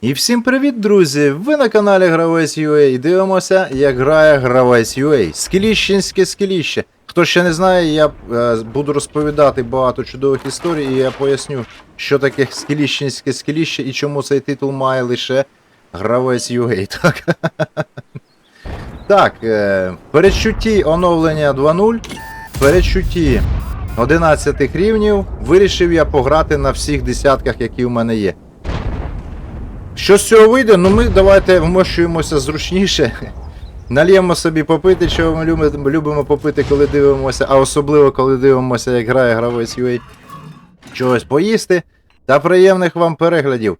І всім привіт, друзі! Ви на каналі Гравець UA і дивимося, як грає Гравець UA. Скіліщенське скіліще. Хто ще не знає, я е, буду розповідати багато чудових історій, і я поясню, що таке скіліщенське скіліще і чому цей титул має лише Гравець UA. Так, так е, передчутті оновлення 2.0, передчутті 11 рівнів, вирішив я пограти на всіх десятках, які в мене є. Що з цього вийде? Ну ми давайте вмощуємося зручніше. Нальємо собі попити, чого ми любимо, любимо попити, коли дивимося, а особливо коли дивимося, як грає гравець UA. Чогось поїсти та приємних вам переглядів.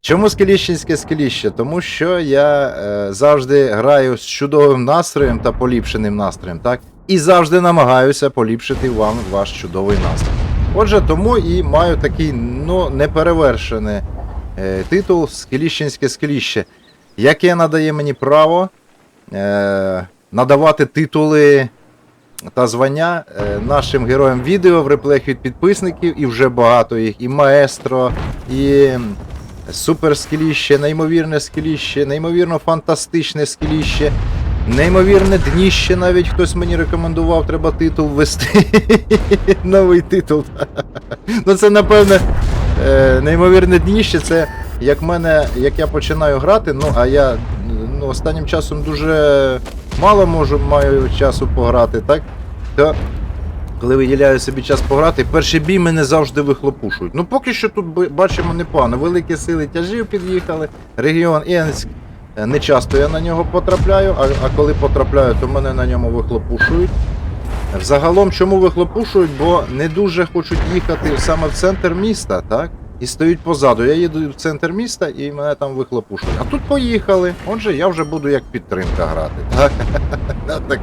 Чому скеліщенське скеліще? Тому що я е, завжди граю з чудовим настроєм та поліпшеним настроєм, так? І завжди намагаюся поліпшити вам ваш чудовий настрій. Отже, тому і маю такий ну, неперевершений е, титул Скеліщенське скеліще, яке надає мені право е, надавати титули та звання е, нашим героям відео в реплеях від підписників, і вже багато їх, і маестро, і супер скеліще, неймовірне скеліще, неймовірно фантастичне скеліще. Неймовірне дніще навіть хтось мені рекомендував, треба титул ввести. Новий титул. ну це напевне е, неймовірне дніще, це як мене, як я починаю грати, ну а я ну, останнім часом дуже мало можу маю часу пограти, так? То коли виділяю собі час пограти, перший бій мене завжди вихлопушують. Ну поки що тут бачимо непогано. Великі сили тяжів під'їхали, регіон Енськ. Е, Не часто я на нього потрапляю, а, а коли потрапляю, то мене на ньому вихлопушують. Взагалом, чому вихлопушують? Бо не дуже хочуть їхати саме в центр міста, так? І стоять позаду. Я їду в центр міста і мене там вихлопушують. А тут поїхали. Отже, я вже буду як підтримка грати. Так?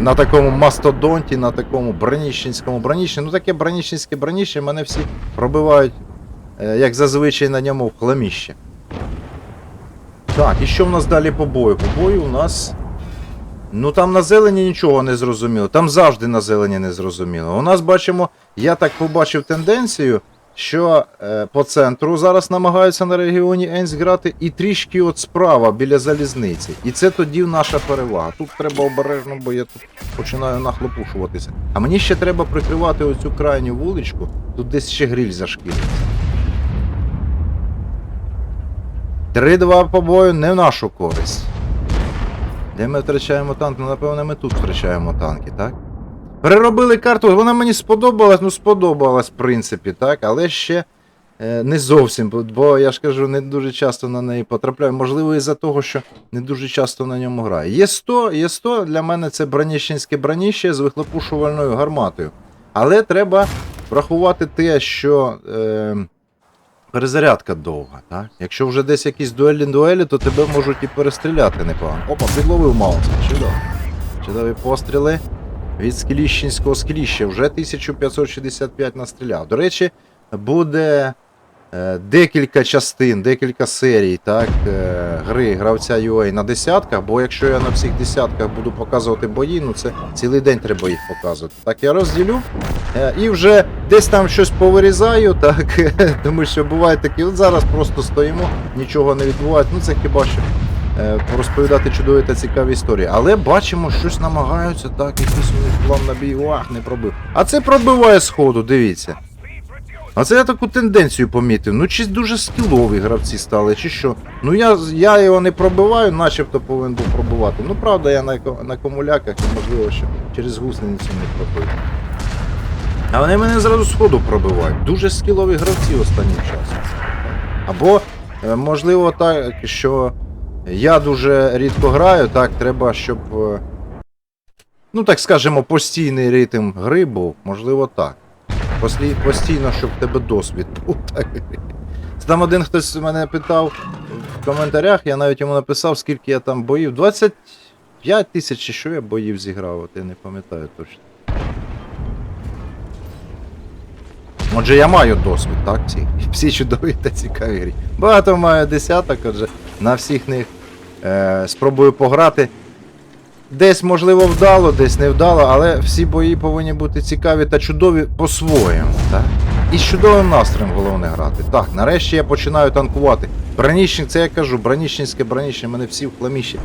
На, такому мастодонті, на такому броніщенському броніщі. Ну таке броніщенське броніще мене всі пробивають, е, як зазвичай на ньому в хламіще. Так, і що в нас далі по бою? По бою у нас. Ну там на зелені нічого не зрозуміло. Там завжди на зелені не зрозуміло. У нас бачимо, я так побачив тенденцію, що е, по центру зараз намагаються на регіоні Енс грати і трішки от справа біля залізниці. І це тоді наша перевага. Тут треба обережно, бо я тут починаю нахлопушуватися. А мені ще треба прикривати оцю крайню вуличку, тут десь ще гриль зашкіриться. 3-2 по бою не в нашу користь. Де ми втрачаємо танк? Ну, напевно, ми тут втрачаємо танки, так? Переробили карту, вона мені сподобалась, ну сподобалась, в принципі, так, але ще е, не зовсім, бо, я ж кажу, не дуже часто на неї потрапляю. Можливо, із-за того, що не дуже часто на ньому граю. Є 100, є 100 для мене це броніщенське броніще з вихлопушувальною гарматою. Але треба врахувати те, що. Е, Перезарядка довга, так? Якщо вже десь якісь дуелі-дуелі, то тебе можуть і перестріляти непогано. Опа, підловив Маунса. Чудово. Чудові постріли від скліщенського скіліща. Вже 1565 настріляв. До речі, буде декілька частин, декілька серій так, е, гри гравця UA на десятках, бо якщо я на всіх десятках буду показувати бої, ну це цілий день треба їх показувати. Так, я розділю е, і вже десь там щось повирізаю, так, тому що буває такі, от зараз просто стоїмо, нічого не відбувається. Ну це хіба що е, розповідати чудові та цікаві історії. Але бачимо, щось намагаються, так, якийсь у них план на бій, ах, не пробив. А це пробиває сходу, дивіться. А це я таку тенденцію помітив. Ну, чи дуже скілові гравці стали, чи що. Ну я, я його не пробиваю, начебто повинен був пробивати. Ну, правда, я на, на комуляках і можливо, що через гусеницю не пробив. А вони мене зразу сходу пробивають. Дуже скілові гравці останнім часом. Або, е, можливо, так, що я дуже рідко граю, так, треба, щоб. е, Ну, так скажемо, постійний ритм гри був, можливо, так. Постійно, щоб в тебе досвід був. Там один хтось мене питав в коментарях, я навіть йому написав, скільки я там боїв. 25 тисяч чи що я боїв зіграв, от я не пам'ятаю точно. Отже, я маю досвід, так? Всі, всі чудові та цікаві грі. Багато маю десяток, отже, на всіх них е, спробую пограти. Десь, можливо, вдало, десь не вдало, але всі бої повинні бути цікаві та чудові по-своєму, так? і з чудовим настроєм головне грати. Так, нарешті я починаю танкувати. Бронічник, це я кажу, бронічницьке бронічне, мене всі в хламіші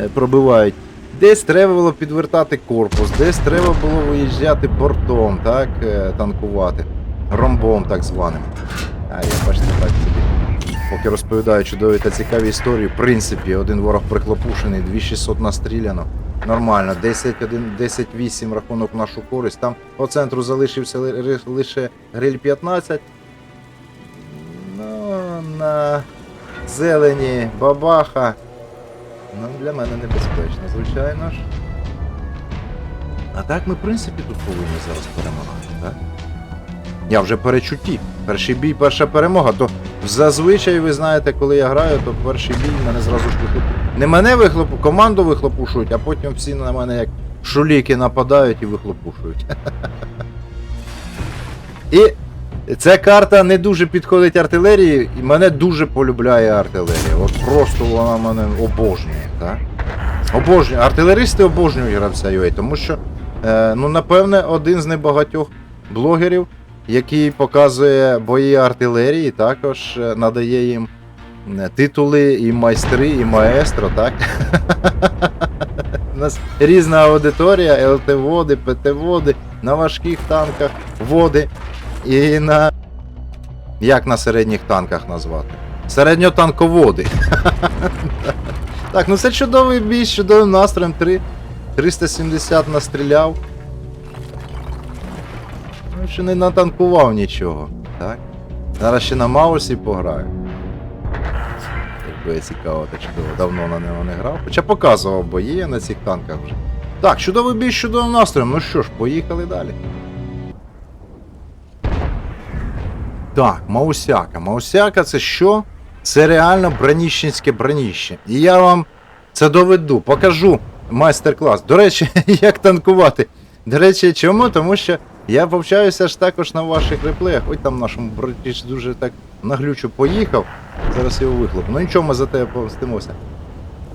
е, пробивають. Десь треба було підвертати корпус, десь треба було виїжджати бортом, так, е, танкувати. Ромбом так званим. А я бачите, так. Поки розповідаю чудові та цікаві історії, в принципі, один ворог прихлопушений, 2600 настріляно. Нормально, 10-1, 10-8 рахунок в нашу користь. Там по центру залишився лише гриль 15. Ну, на зелені бабаха. Ну, для мене небезпечно, звичайно ж. А так ми, в принципі, тут повинні зараз перемагати, так? Я вже перечутті. Перший бій, перша перемога. То зазвичай, ви знаєте, коли я граю, то перший бій мене зразу ж вихлопушують. Не мене вихлопу, команду вихлопушують, а потім всі на мене як шуліки нападають і вихлопушують. І ця карта не дуже підходить артилерії, і мене дуже полюбляє артилерія. От просто вона мене обожнює, так? Обожнює. Артилеристи обожнюють гравця UA, тому що, е, ну, напевне, один з небагатьох блогерів, який показує бої артилерії, також е, надає їм е, титули і майстри, і маестро, так? У нас різна аудиторія, ЛТ-води, ПТ-води, на важких танках води і на. Як на середніх танках назвати? Середньотанководи. Так, ну це чудовий бій чудовим настроєм. 3, 370 настріляв. Ще не натанкував нічого. Так? Зараз ще на Маусі пограю. Якби цікаво, та чудово. Давно на нього не грав. Хоча показував бої я на цих танках вже. Так, чудовий бій чудовим настроєм. Ну що ж, поїхали далі. Так, Маусяка. Маусяка це що? Це реально броніщенське броніще. І я вам це доведу, покажу майстер-клас. До речі, як танкувати. До речі, чому? Тому що я повчаюся ж також на ваших реплеях. Ой там нашому братіч дуже так наглючо поїхав. Зараз його вихлоп. Ну нічого, ми за тебе помстимося.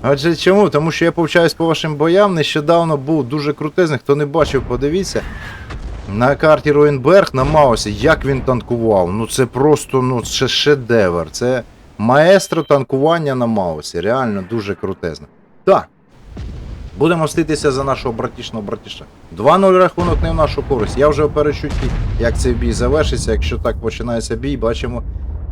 Адже чому? Тому що я повчаюсь по вашим боям. Нещодавно був дуже крутезний. Хто не бачив, подивіться. На карті Роїнберг на Маусі, як він танкував. Ну це просто ну, це шедевр. Це маестро танкування на Маусі. Реально дуже крутезно. Так. Будемо мститися за нашого братішного братіша. 2-0 рахунок не в нашу користь. Я вже перечутті, як цей бій завершиться. Якщо так починається бій, бачимо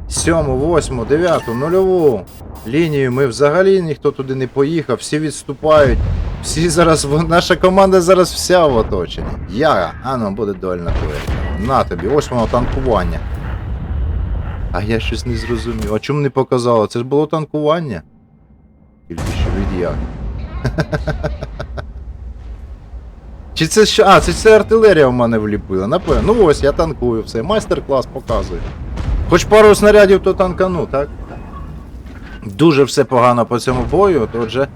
7, 8, 9, нульову лінію. Ми взагалі ніхто туди не поїхав, всі відступають. Всі зараз, наша команда зараз вся в оточенні. Я, а ну буде дуельна дуель. На тобі, ось воно танкування. А я щось не зрозумів. А чому не показало? Це ж було танкування? Тільки що від як? Чи це що? А, це, це артилерія в мене вліпила. Напевно. Ну ось, я танкую, все. Майстер-клас показую. Хоч пару снарядів, то танкану, так? Дуже все погано по цьому бою, отже.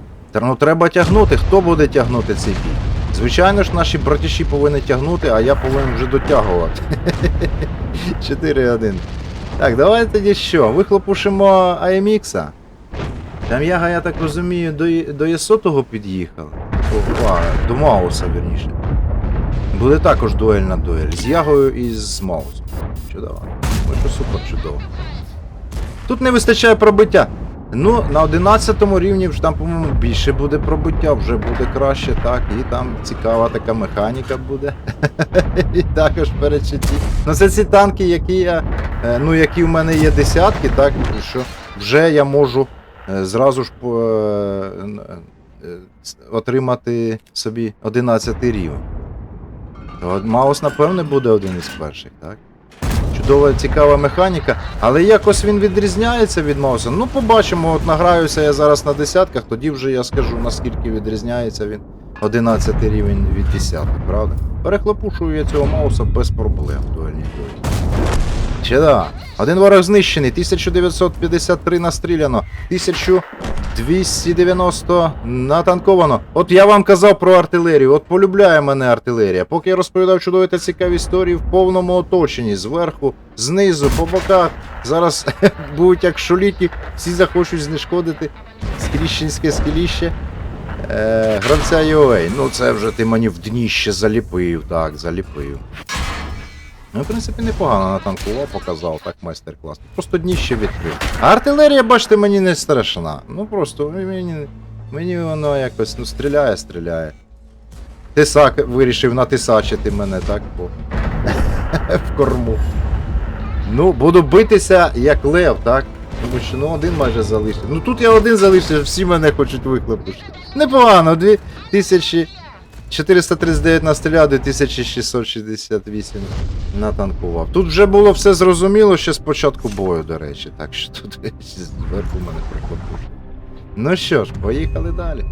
Ну треба тягнути. Хто буде тягнути цей бій? Звичайно ж, наші братіші повинні тягнути, а я повинен вже дотягувати. 4-1. Так, давай тоді що? Вихлопушимо AMX. Там яга, я так розумію, до, до Єсотого під'їхав. О, а, до Мауса, вірніше. Буде також дуельна дуель з Ягою і з Маусом. Чудово. Ну супер чудово. Тут не вистачає пробиття. Ну, на 11 рівні вже там, по-моєму, більше буде пробиття, вже буде краще, так, і там цікава така механіка буде. І також перечутті. Ну це ці танки, які я. е, Ну, які в мене є десятки, так, що вже я можу зразу ж е, е, отримати собі 11 рівень. Маус, напевне, буде один із перших, так? Чудова, цікава механіка, але якось він відрізняється від Мауса. Ну, побачимо, от награюся я зараз на десятках, тоді вже я скажу, наскільки відрізняється він 11 рівень від 10, правда? Перехлопушую я цього Мауса без проблем в дуельній Да. Один ворог знищений, 1953 настріляно, 1290 натанковано. От я вам казав про артилерію, от полюбляє мене артилерія. Поки я розповідав чудові та цікаві історії в повному оточенні, зверху, знизу, по боках. Зараз будуть як шуліки, всі захочуть знешкодити скріщенське скеліще. Е, гравця UA. Ну це вже ти мені в дніще заліпив, так, заліпив. Ну, в принципі, непогано натанкував, показав, так майстер-клас. Просто дніще відкрив. Артилерія, бачите, мені не страшна. Ну просто мені, мені воно якось ну, стріляє, стріляє. Тисак вирішив натисачити мене, так? По... в корму. Ну, буду битися як лев, так? Тому що ну один майже залишився. Ну тут я один залишився, всі мене хочуть вихлопушити. Непогано, 2439 настріляв, 2668 натанкував. Тут вже було все зрозуміло ще з початку бою, до речі, так що тут зверху мене прихлопушили. Ну що ж, поїхали далі.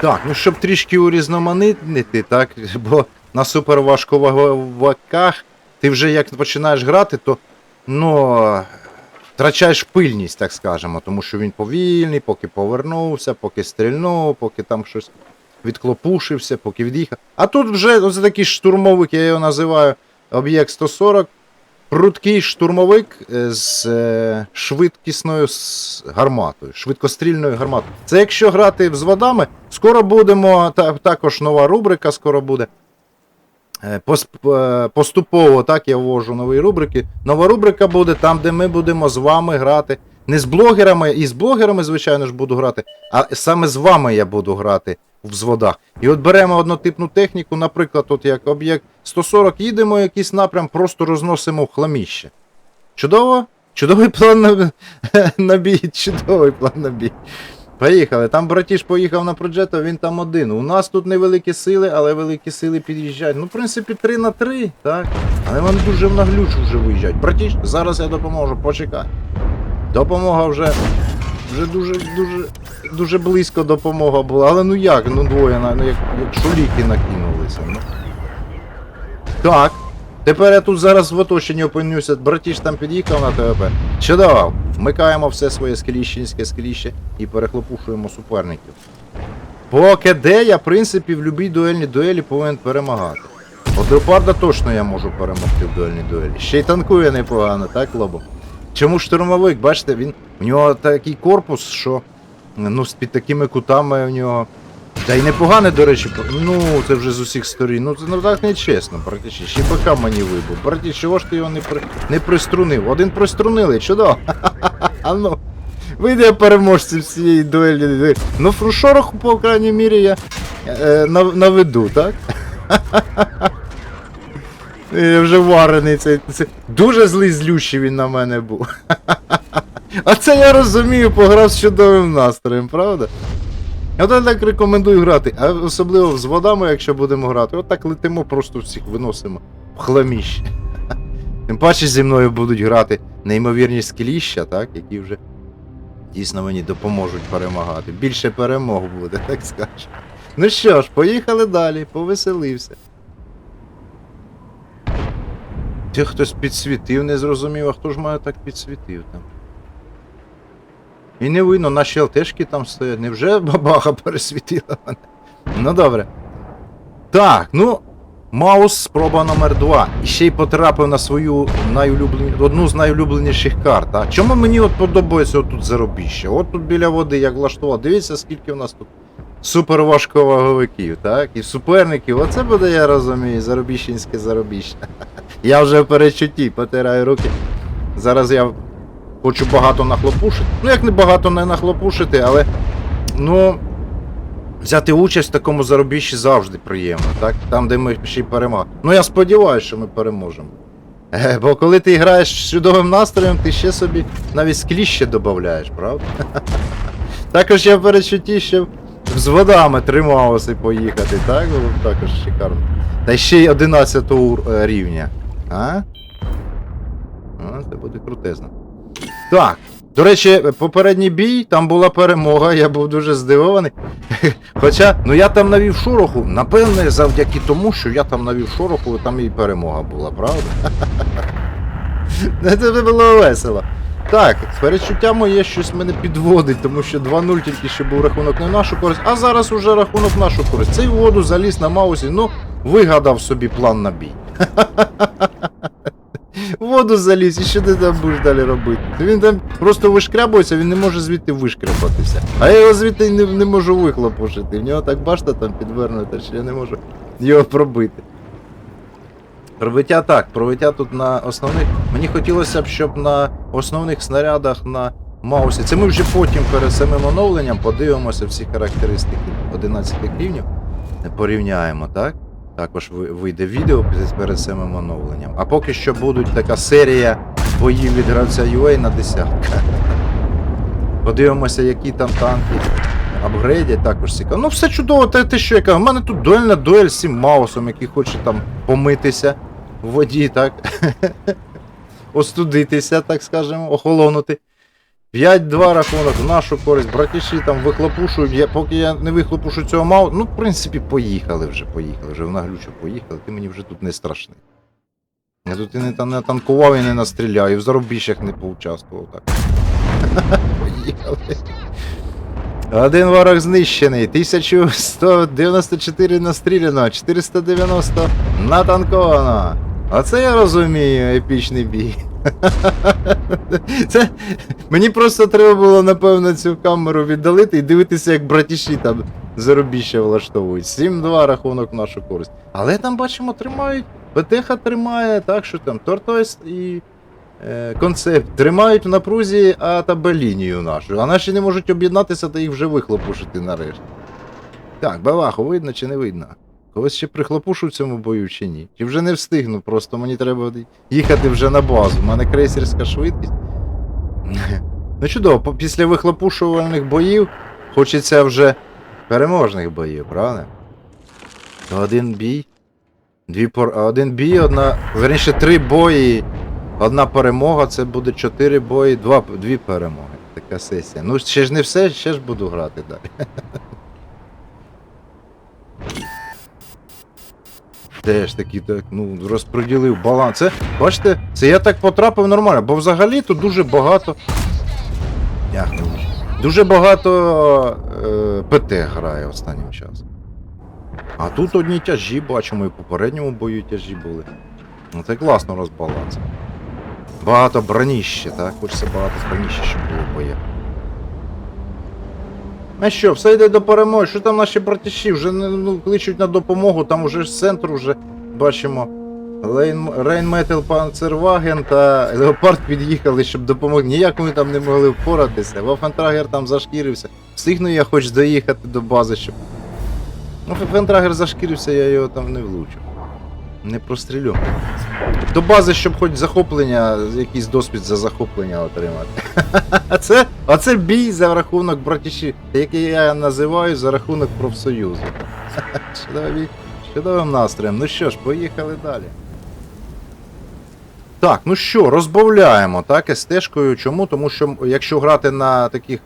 Так, ну щоб трішки урізноманітнити, так, бо на суперважковиках ти вже як починаєш грати, то ну, втрачаєш пильність, так скажемо, тому що він повільний, поки повернувся, поки стрільнув, поки там щось відклопушився, поки від'їхав. А тут вже ось такий штурмовик, я його називаю об'єкт 140. Пруткий штурмовик е, з е, швидкісною гарматою, швидкострільною гарматою. Це якщо грати з водами, скоро будемо, та, також нова рубрика скоро буде. Е, е, Поступово так я ввожу нові рубрики. Нова рубрика буде там, де ми будемо з вами грати. Не з блогерами, і з блогерами, звичайно ж, буду грати, а саме з вами я буду грати в зводах. І от беремо однотипну техніку, наприклад, от як об'єкт 140, їдемо якийсь напрям, просто розносимо в хламіще. Чудово? Чудовий план на, на бій, чудовий план на бій. Поїхали. Там братіш поїхав на проджето, він там один. У нас тут невеликі сили, але великі сили під'їжджають. Ну, в принципі, 3 на 3, так? Але вони дуже в наглючу вже виїжджають. Братіш, зараз я допоможу, почекай. Допомога вже. Вже дуже, дуже, дуже близько допомога була. Але ну як? Ну двоє, ну як, як шуліки накинулися. Ну. Так. Тепер я тут зараз в оточенні опинюся. Братіш там під'їхав на ТВП. Чудово. Вмикаємо все своє скеліщенське скеліще і перехлопушуємо суперників. По КД я, в принципі, в будь-якій дуельній дуелі повинен перемагати. От Леопарда точно я можу перемогти в дуельній дуелі. Ще й танкує непогано, так, Лобо? Чому штурмовик? Бачите, він. У нього такий корпус, що. Ну, під такими кутами у нього. Та й непогане, до речі, ну це вже з усіх сторін. Ну це ну так не чесно. Ще БК мені вибув. Браті, чого ж ти його не при... не приструнив? Один приструнили, чудово. А ну. Вийде переможці всієї дуелі. Ну, фру- шороху, по крайній мірі, я е, нав- наведу, так? Я вже варений цей. Це дуже злий злющий він на мене був. А це я розумію, пограв з чудовим настроєм, правда? Я так рекомендую грати, а особливо з водами, якщо будемо грати, от так летимо, просто всіх виносимо в хламіще. Тим паче зі мною будуть грати неймовірні скеліща, так, які вже дійсно мені допоможуть перемагати. Більше перемог буде, так скажу. Ну що ж, поїхали далі, повеселився. Ти хтось підсвітив, не зрозумів, а хто ж мене так підсвітив там? І не видно, наші ЛТшки там стоять. Невже бабаха пересвітила мене? Ну добре. Так, ну. Маус спроба номер 2. І ще й потрапив на свою найулюблені... одну з найулюбленіших карт. А чому мені от подобається отут заробіще? От тут біля води як влаштував. Дивіться, скільки в нас тут суперважковаговиків, так? І суперників. Оце буде, я розумію, заробіщенське заробіще. Я вже в перечутті, потираю руки. Зараз я хочу багато нахлопушити. Ну, як не багато не нахлопушити, але. Ну. Взяти участь в такому заробіщі завжди приємно, так? Там, де ми ще й перемагаємо. Ну я сподіваюся, що ми переможемо. Е, бо коли ти граєш з чудовим настроєм, ти ще собі навіть скліще додаєш, правда? Також я в перечутті з водами тримався поїхати, так? Також шикарно. Та ще й 11 рівня. А? А, це буде крутезно. Так. До речі, попередній бій, там була перемога, я був дуже здивований. Хоча, ну я там навів шороху, напевне, завдяки тому, що я там навів шороху, там і перемога була, правда? Ну, Це було весело. Так, перечуття моє щось мене підводить, тому що 2-0 тільки ще був рахунок в нашу користь, а зараз уже рахунок нашу користь. Цей воду заліз на маусі, ну, вигадав собі план на бій. В Воду заліз, і що ти там будеш далі робити? Він там просто вишкрябується, він не може звідти вишкрябатися. А я його звідти не, не можу вихлопушити. В нього так башта там підвернута, що я не можу його пробити. Пробиття так, пробиття тут на основних. Мені хотілося б, щоб на основних снарядах на Маусі. Це ми вже потім перед самим оновленням подивимося всі характеристики 11 рівнів. Порівняємо, так? Також вийде відео перед самим оновленням. А поки що будуть така серія боїв від гравця UA на десятка. Подивимося, які там танки апгрейдять, також цікаво. Ну, все чудово, те, те що я кажу. У мене тут дуельна дуель з цим маусом, який хоче там помитися в воді, так? Остудитися, так скажемо, охолонути. 5-2 рахунок в нашу користь. Братіші там вихлопушують. Я, поки я не вихлопушу цього мау. Ну, в принципі, поїхали вже, поїхали. Вже в наглючу поїхали. Ти мені вже тут не страшний. Я тут і не, не танкував і не настріляв, і в заробіщах не поучаствував так. Поїхали. Один ворог знищений, 1194 настріляно, 490 натанковано. Оце я розумію, епічний бій. Це мені просто треба було, напевно, цю камеру віддалити і дивитися, як братіші там заробіща влаштовують. 7-2 рахунок в нашу користь. Але там бачимо, тримають. ПТХ тримає, так що там Тортойс і е, концепт тримають в напрузі А та Б лінію нашу. А наші не можуть об'єднатися та їх вже вихлопушити нарешті. Так, Баваху, видно чи не видно? Когось ще прихлопушу в цьому бою чи ні? Чи вже не встигну, просто мені треба їхати вже на базу. У мене крейсерська швидкість. Ну чудово, після вихлопушувальних боїв хочеться вже переможних боїв, правда? Один бій. Дві пор... Один бій, одна. Верніше, три бої. Одна перемога, це буде чотири бої, два... дві перемоги. Така сесія. Ну, ще ж не все, ще ж буду грати далі. Теж такі, так, ну, розподілив баланс. Це, бачите, це я так потрапив нормально, бо взагалі тут дуже багато. Як. Дуже багато е, ПТ грає останнім часом. А тут одні тяжі бачимо, і в попередньому бою тяжі були. Ну це класно розбаланс. Багато броніще, так? Хочеться багато броніще, щоб було боє. А що, все йде до перемоги. Що там наші братіші? Вже ну, кличуть на допомогу, там уже з центру вже бачимо. Рейнметал Панцерваген та Леопард під'їхали, щоб допомогти. Ніяк ми там не могли впоратися. Вафентрагер там зашкірився. Встигну я хоч доїхати до бази, щоб. Ну, Вафентрагер зашкірився, я його там не влучу. Не прострілю. До бази, щоб хоч захоплення, якийсь досвід за захоплення отримати. А це, а це бій за рахунок братіші, який я називаю за рахунок профсоюзу. Чудові, чудовим настроєм. Ну що ж, поїхали далі. Так, ну що, розбавляємо так, СТ-шкою. Чому? Тому що якщо грати на таких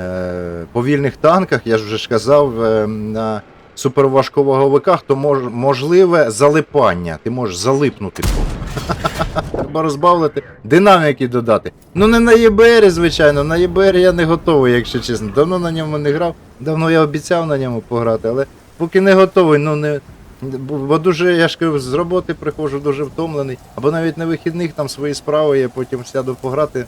е, повільних танках, я ж вже ж казав, е, на суперважковаговиках, то мож, можливе залипання. Ти можеш залипнути. Треба розбавити, динаміки додати. Ну не на ЄБР, звичайно, на ЄБР я не готовий, якщо чесно. Давно на ньому не грав, давно я обіцяв на ньому пограти, але поки не готовий, ну не. Бо дуже, я ж кажу, з роботи приходжу дуже втомлений, або навіть на вихідних там свої справи, я потім сяду пограти.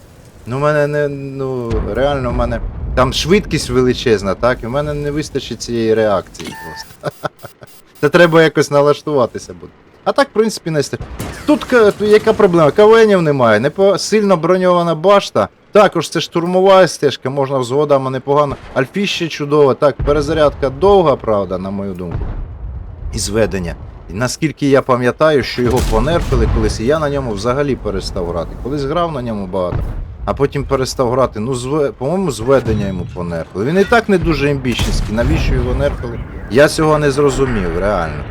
Ну, в мене не, ну, реально, в мене там швидкість величезна, так, і в мене не вистачить цієї реакції просто. Це треба якось налаштуватися буде. А так, в принципі, не ста- Тут яка проблема? КВНів немає, не по... сильно броньована башта. Також це штурмова стежка, можна взводами непогано. Альфіще чудово, так, перезарядка довга, правда, на мою думку. І зведення. І наскільки я пам'ятаю, що його понерфили колись, і я на ньому взагалі перестав грати. Колись грав на ньому багато, а потім перестав грати. Ну, зве... по-моєму, зведення йому понерфили. Він і так не дуже імбічницький. Навіщо його нерфили? Я цього не зрозумів, реально.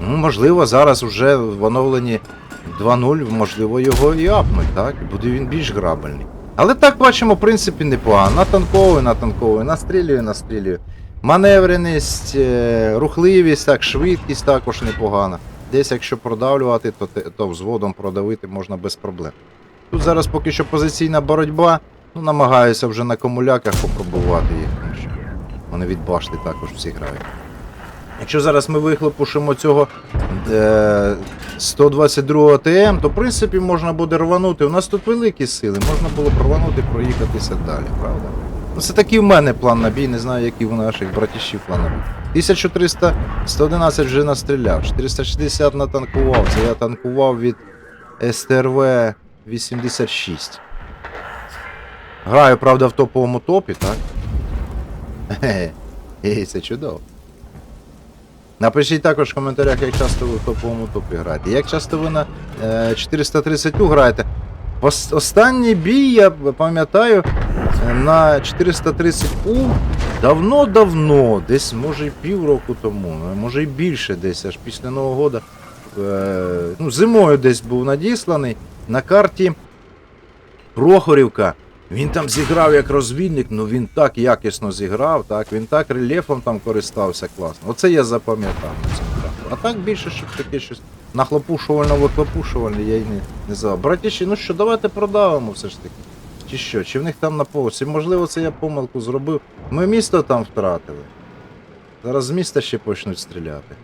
Ну, можливо, зараз вже в оновленні 2.0, можливо, його і апнуть, так? Буде він більш грабельний. Але так бачимо, в принципі, непогано. Натанковує, натанковує, настрілює, настрілює. Маневреність, е, рухливість, так, швидкість також непогана. Десь якщо продавлювати, то, то взводом продавити можна без проблем. Тут зараз поки що позиційна боротьба, ну намагаюся вже на комуляках попробувати їх, вони від башти також всі грають. Якщо зараз ми вихлопушимо цього е, 122 ТМ, то в принципі можна буде рванути. У нас тут великі сили, можна було б рванути, проїхатися далі, правда? Ну це такий в мене план на бій, не знаю, який у наших братішів план на бій. 1300, 111 вже настріляв, 460 натанкував. Це я танкував від СТРВ 86. Граю, правда, в топовому топі, так? Хе-хе. Це чудово. Напишіть також в коментарях, як часто ви в топовому топі граєте. Як часто ви на е, 430 граєте. Ос- останній бій, я пам'ятаю, на 430У давно-давно, десь може і півроку тому, може і більше десь, аж після Нового года. Е, ну, зимою десь був надісланий на карті Прохорівка. Він там зіграв як розвідник, ну він так якісно зіграв, так, він так рельєфом там користався класно. Оце я запам'ятав на цьому графу. А так більше, щоб таке щось нахлопушувально-виклопушувальне, я й не, не знав. Братіші, ну що, давайте продавимо все ж таки. Чи що? Чи в них там на повсі? Можливо, це я помилку зробив. Ми місто там втратили. Зараз з міста ще почнуть стріляти.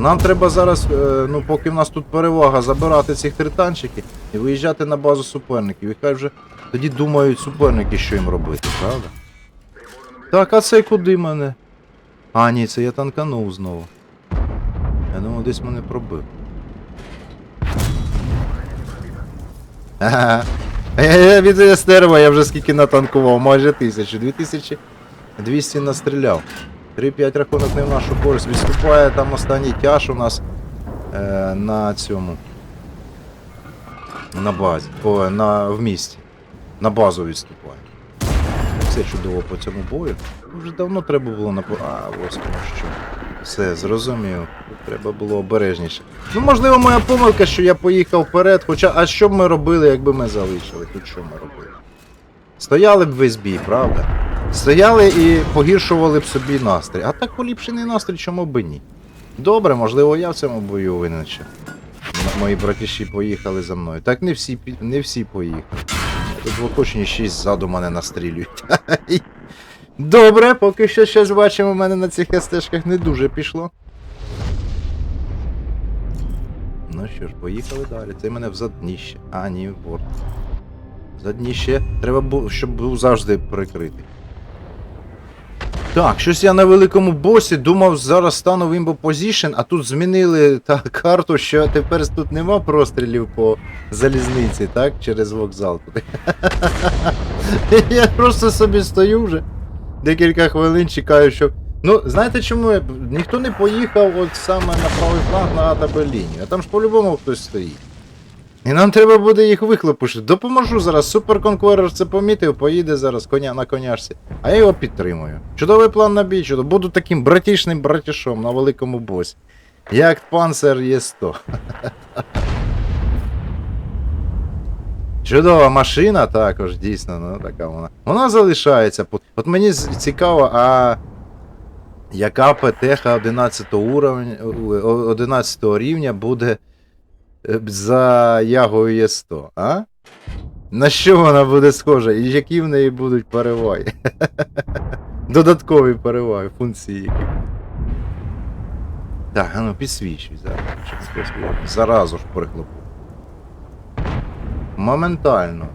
Нам треба зараз, е, ну поки в нас тут перевага, забирати цих три танчики і виїжджати на базу суперників. І хай вже тоді думають суперники, що їм робити, правда? Так, а це куди мене? А, ні, це я танканув знову. Я думав, десь мене пробив. Ага. Е, Від стерва я вже скільки натанкував, майже тисячу. 2200 настріляв. 3-5 рахунок не в нашу користь. Відступає там останній тяж у нас е, на цьому. На базі. О, на, в місті. На базу відступає. Все чудово по цьому бою. Вже давно треба було на А, ось воно що. Все, зрозумів. Треба було обережніше. Ну, можливо, моя помилка, що я поїхав вперед. Хоча, а що б ми робили, якби ми залишили? Тут що ми робили? Стояли б весь бій, правда? Стояли і погіршували б собі настрій. А так поліпшений настрій, чому б ні? Добре, можливо, я в цьому бою. М- Мої братіші поїхали за мною. Так не всі, не всі поїхали. Тут в оточенні шість ззаду мене настрілюють. Добре, поки що щось бачимо, у мене на цих стежках не дуже пішло. Ну що ж, поїхали далі. Це мене в задніще. А, ні, борт. Задніще. Треба щоб був завжди прикритий. Так, щось я на великому босі думав, зараз стану в імбо позішн, а тут змінили та карту, що тепер тут нема прострілів по залізниці, так? Через вокзал. Я просто собі стою вже. Декілька хвилин чекаю, щоб. Ну, знаєте чому? Ніхто не поїхав от саме на правий фланг на АТБ лінію, а там ж по-любому хтось стоїть. І нам треба буде їх вихлопушити. Допоможу зараз. Суперконкурер це помітив, поїде зараз коня на коняшці. А я його підтримую. Чудовий план на бій, чудово. Буду таким братішним братішом на великому босі. Як панцер є 100. Чудова машина також, дійсно, ну така вона. Вона залишається. От мені цікаво, а яка ПТХ 11 11 рівня буде за Ягою Є100, а? На що вона буде схожа? І які в неї будуть переваги? Додаткові переваги, функції які. Так, а ну підсвічуй зараз. Заразу ж прихлопу. Моментально,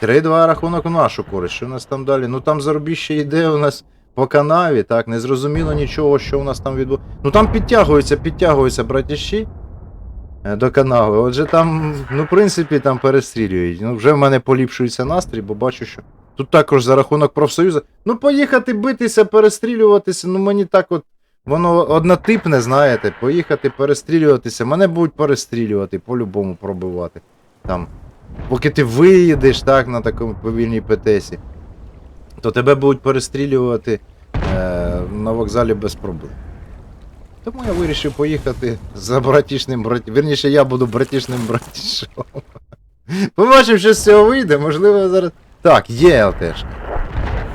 так. Три-два рахунок в нашу користь. Що у нас там далі? Ну там заробіще йде у нас по канаві, так, не зрозуміло нічого, що у нас там відбувається. Ну там підтягуються, підтягуються братіші е, до канави. Отже, там, ну, в принципі, там перестрілюють. Ну, вже в мене поліпшується настрій, бо бачу, що тут також за рахунок профсоюзу. Ну, поїхати битися, перестрілюватися, ну мені так от. Воно однотипне, знаєте, поїхати перестрілюватися. Мене будуть перестрілювати, по-любому пробивати. Там. Поки ти виїдеш так, на такому повільній ПТСі, то тебе будуть перестрілювати е, на вокзалі без проблем. Тому я вирішив поїхати за братішним браті. Вірніше, я буду братішним братішом. Побачимо, що з цього вийде, можливо, зараз. Так, є ЛТшка.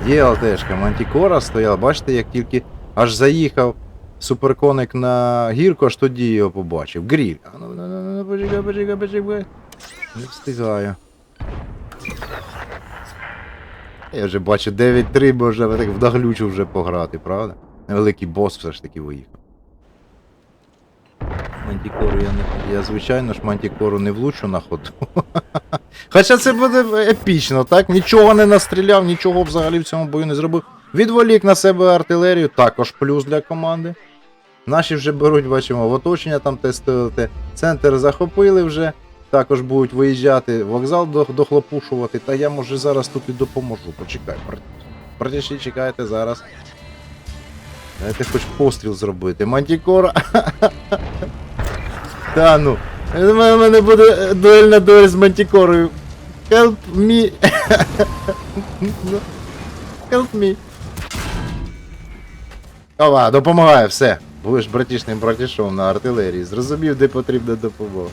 Є ЛТшка. Мантікора стояла. Бачите, як тільки аж заїхав суперконик на гірку, аж тоді його побачив. Гріль. А ну, ну, ну, ну, почекай, почекай, почекай. Не встигаю. Я вже бачу 9-3, бо вже так вдаглючу вже пограти, правда? Невеликий бос все ж таки виїхав. Мантікору я не. Я, звичайно ж, мантікору не влучу на ходу. Хоча це буде епічно, так? Нічого не настріляв, нічого взагалі в цьому бою не зробив. Відволік на себе артилерію, також плюс для команди. Наші вже беруть, бачимо, в оточення там тестувати. Центр захопили вже. Також будуть виїжджати, вокзал дохлопушувати. Та я може зараз тут і допоможу. Почекай. Братіші, чекайте зараз. Дайте хоч постріл зробити. Мантікора. Та ну. У мене- буде е, дуельна дуель з мантікорою. Help me. Help me. Ова, допомагає, все. Будеш братішним братішом на артилерії. Зрозумів, де потрібна допомога.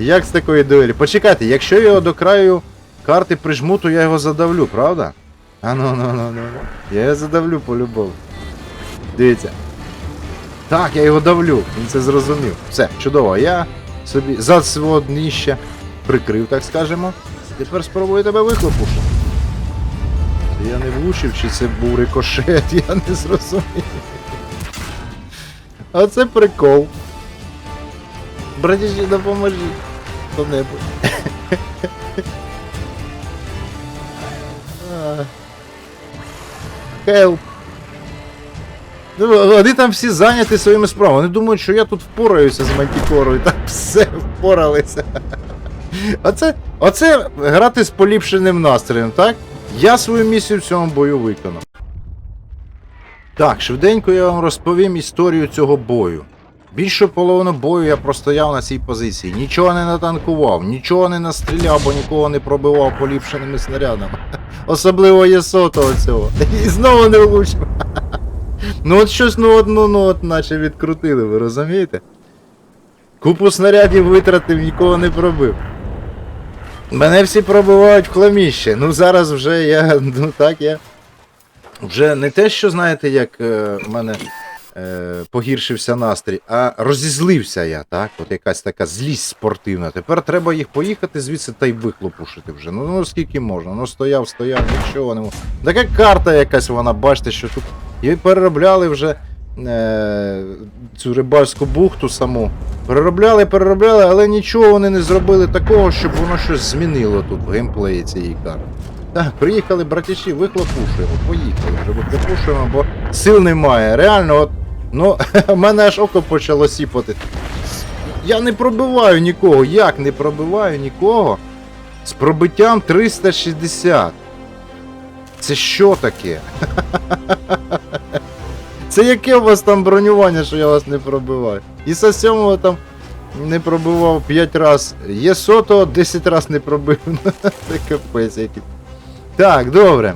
Як з такої дуелі? Почекайте, якщо я його до краю карти прижму, то я його задавлю, правда? А ну ну ну ну. Я його задавлю по-любому. Дивіться. Так, я його давлю, він це зрозумів. Все, чудово, я собі за свого дніща прикрив, так скажемо. Тепер спробую тебе вихлопушити. Я не влучив, чи це був рикошет, я не зрозумів. А це прикол. Братіші, допоможіть. Хто-небудь. Help. Ну, Вони там всі зайняті своїми справами. Вони думають, що я тут впораюся з мантікорою. Так все впоралися. Оце, оце грати з поліпшеним настроєм, так? Я свою місію в цьому бою виконав. Так, швиденько я вам розповім історію цього бою. Більшу половину бою я простояв на цій позиції. Нічого не натанкував, нічого не настріляв, бо нікого не пробивав поліпшеними снарядами. Особливо Єсото цього. І знову не влучив. Ну от щось ну от, ну, ну от наче відкрутили, ви розумієте? Купу снарядів витратив, нікого не пробив. Мене всі пробивають в хламіще. Ну зараз вже я. Ну так я. Вже не те, що знаєте, як е, мене е, погіршився настрій, а розізлився я, так? От якась така злість спортивна. Тепер треба їх поїхати звідси та й вихлопушити вже. Ну, ну скільки можна? Ну стояв, стояв, нічого не можу. Така карта якась вона, бачите, що тут. І переробляли вже е, цю рибальську бухту саму. Переробляли, переробляли, але нічого вони не зробили такого, щоб воно щось змінило тут в геймплеї цієї карти. Так, приїхали, братіші, вихлопушуємо, поїхали вже вихлопушуємо, бо сил немає. Реально, от, ну, в мене аж око почало сіпати. Я не пробиваю нікого. Як не пробиваю нікого? З пробиттям 360. Це що таке? Це яке у вас там бронювання, що я вас не пробиваю? І со сьомого там не пробивав 5 раз. Є сото 10 раз не пробив. Це капець який. Так, добре.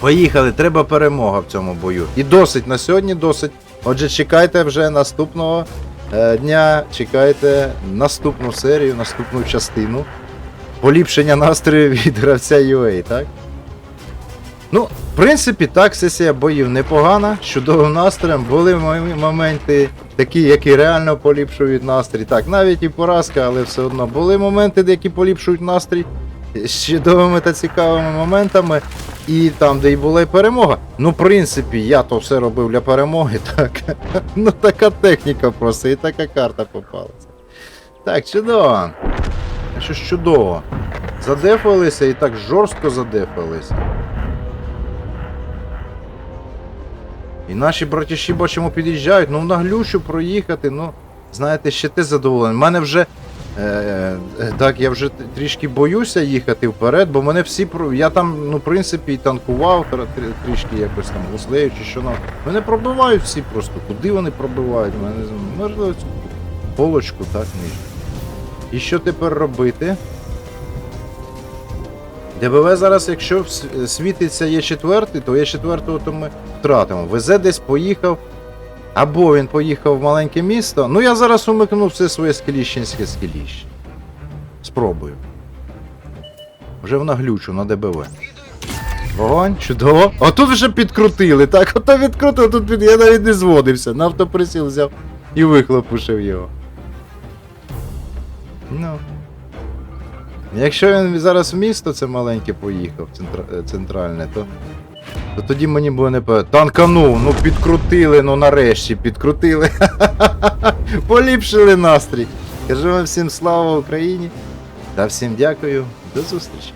Поїхали, треба перемога в цьому бою. І досить на сьогодні, досить. Отже, чекайте вже наступного е, дня, чекайте наступну серію, наступну частину. Поліпшення настрою від гравця UA, так? Ну, в принципі, так, сесія боїв непогана, з чудовим настроєм. Були мо- моменти такі, які реально поліпшують настрій. Так, навіть і поразка, але все одно були моменти, які поліпшують настрій з чудовими та цікавими моментами. І там, де й була й перемога. Ну, в принципі, я то все робив для перемоги, так. Ну, така техніка просто, і така карта попалася. Так, чудово. Ж чудово. Задефалися і так жорстко задефалися. І наші братіші, бачимо, під'їжджають, ну на глющу проїхати, ну, знаєте, ще ти задоволений. У мене вже. Е, е, так, я вже трішки боюся їхати вперед, бо мене всі. Я там, ну, в принципі, і танкував тр- тр- трішки якось там гуслею що нам. Мене пробивають всі просто. Куди вони пробивають? Мене. Можливо, полочку, так, нижню. І що тепер робити? ДБВ зараз, якщо світиться є четвертий, то є четвертого, то ми втратимо. ВЗ десь поїхав. Або він поїхав в маленьке місто. Ну я зараз умикну все своє скеліщенське скеліще. Спробую. Вже в наглючу на ДБВ. Вогонь, чудово. А тут вже підкрутили, так? Ото відкрутили, тут під... я навіть не зводився. На автоприсіл взяв і вихлопушив його. Ну. Якщо він зараз в місто це маленьке поїхав, центра... е, центральне, то. То тоді мені було не по... Танканув, ну підкрутили, ну нарешті підкрутили. Поліпшили настрій. Кажу вам всім слава Україні та всім дякую. До зустрічі.